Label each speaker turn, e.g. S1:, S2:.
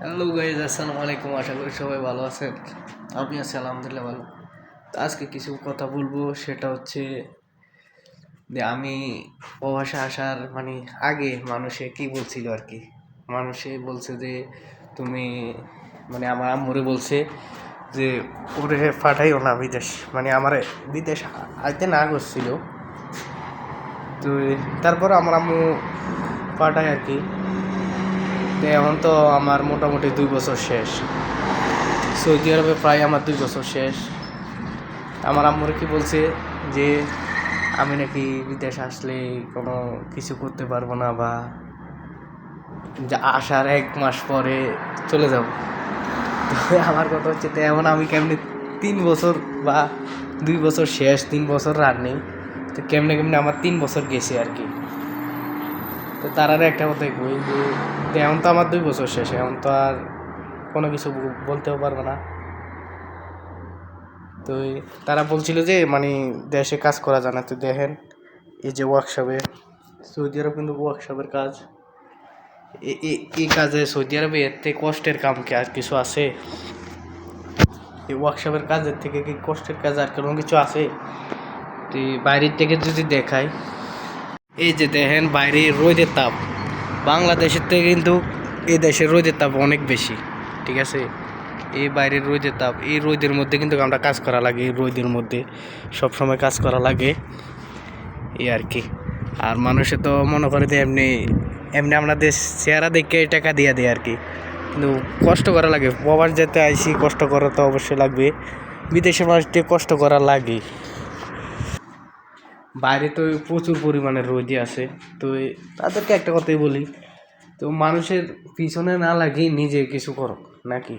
S1: Hello guys আসসালামু আলাইকুম আশা করি সবাই ভালো আছেন। আমি আছি আলহামদুলিল্লাহ ভালো। তো আজকে কিছু কথা বলব, সেটা হচ্ছে যে আমি প্রবাসে আসার মানে আগে মানুষে কি বলছিল আর কি? মানুষে বলছে যে, তুমি মানে আমার আম্মুরে বলছে যে, ওরে পাঠাইও না বিদেশ। মানে আমার বিদেশ আইতে না করছিল। তো তারপর আমার আম্মু পাঠায় আর কি। তো এখন তো আমার মোটামুটি দুই বছর শেষ। সৌদি আরবে প্রায় আমার দুই বছর শেষ। আমার আম্মুর কি বলছে যে, আমি নাকি বিদেশ আসলে কোনো কিছু করতে পারব না বা আসার এক মাস পরে চলে যাব। আমার কথা হচ্ছে, তো আমি কেমনি তিন বছর বা দুই বছর শেষ, তিন বছর রানিং, তো কেমনে কেমনে আমার তিন বছর গেছে আর কি। তো তার আর একটা কথাই কই যে এখন তো আমার দুই বছর শেষ, এখন তো আর কোনো কিছু বলতেও পারব না। তো তারা বলছিল যে মানে দেশে কাজ করা যায় না। তো দেখেন, এই যে ওয়ার্কশপে সৌদি আরব কিন্তু ওয়ার্কশপের কাজ। এই কাজে সৌদি আরবে এর থেকে কষ্টের কাম কি আর কিছু আছে? এই ওয়ার্কশপের কাজের থেকে কি কষ্টের কাজ আর কোনো কিছু আছে? তো এই বাইরের থেকে যদি দেখাই এই যে দেখেন বাইরে রোদের তাপ। বাংলাদেশের থেকে কিন্তু এই দেশের রোদের তাপ অনেক বেশি, ঠিক আছে? এই বাইরের রোদের তাপ, এই রোদের মধ্যে কিন্তু আমরা কাজ করা লাগে, এই রোদের মধ্যে সব সময় কাজ করা লাগে। এই আর কি। আর মানুষে তো মনে করে যে এমনি এমনি আমরা দেশ চেহারা দেখে টাকা দিয়ে দেয় আর কি। কিন্তু কষ্ট করা লাগে। প্রবাস যেতে আইসি, কষ্ট করা তো অবশ্যই লাগবে। বিদেশের মানুষকে কষ্ট করা লাগে। বাইরে তো প্রচুর পরিমাণে রোদই আছে, তো তাদেরকে একটা কথাই বলি, তো মানুষের পিছনে না লাগিয়ে নিজে কিছু করো নাকি?